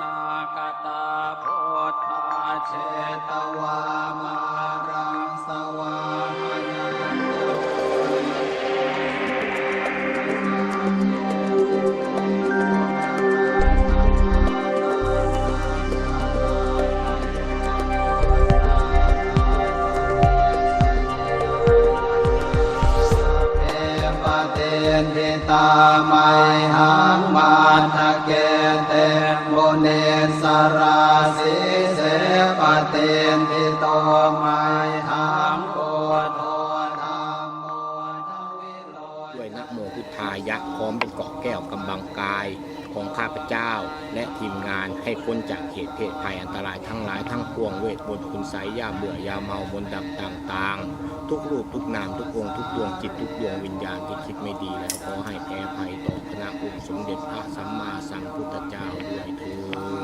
นากตาพุทธาเชตวามารังสวาหยันเอปะเตาไมหังมาทะเก ราสิเสปเตนทิโตไมหังโกโทธรรมโมทวิโลด้วยนะโมพุทธายะพร้อมเป็นเกาะแก้วกำบังกายของข้าพเจ้าและทีมงานให้พ้นจากเหตุเพศภัยอันตรายทั้งหลายทั้งปวงเวทมนต์คุณไสยยาเบื่อยาเมามนต์ดำต่างๆ ทุกรูปทุกนามทุกองค์ทุกดวงจิตทุกดวงวิญญาณที่คิดไม่ดีแล้วขอให้แพ้ภัยต่อคณะองค์สมเด็จพระสัมมาสัมพุทธเจ้าด้วยเถิด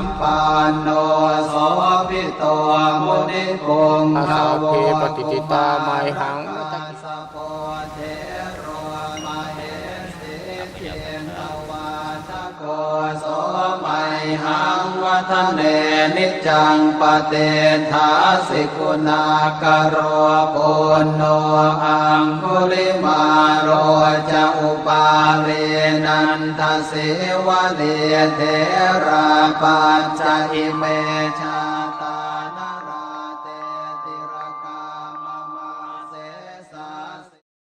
มปันโนโสภิโตมุนิพงอาสาโวเพปฏิติตาไมหังสะโพเทโรมาเหสิเทนตวาทะโกโสไมหังวัฒเนนิจจังปเตทาสิกุณากโรปุณโนอังคุลิมา นันทเสวะเนเทราปัจจอิเมชาตานา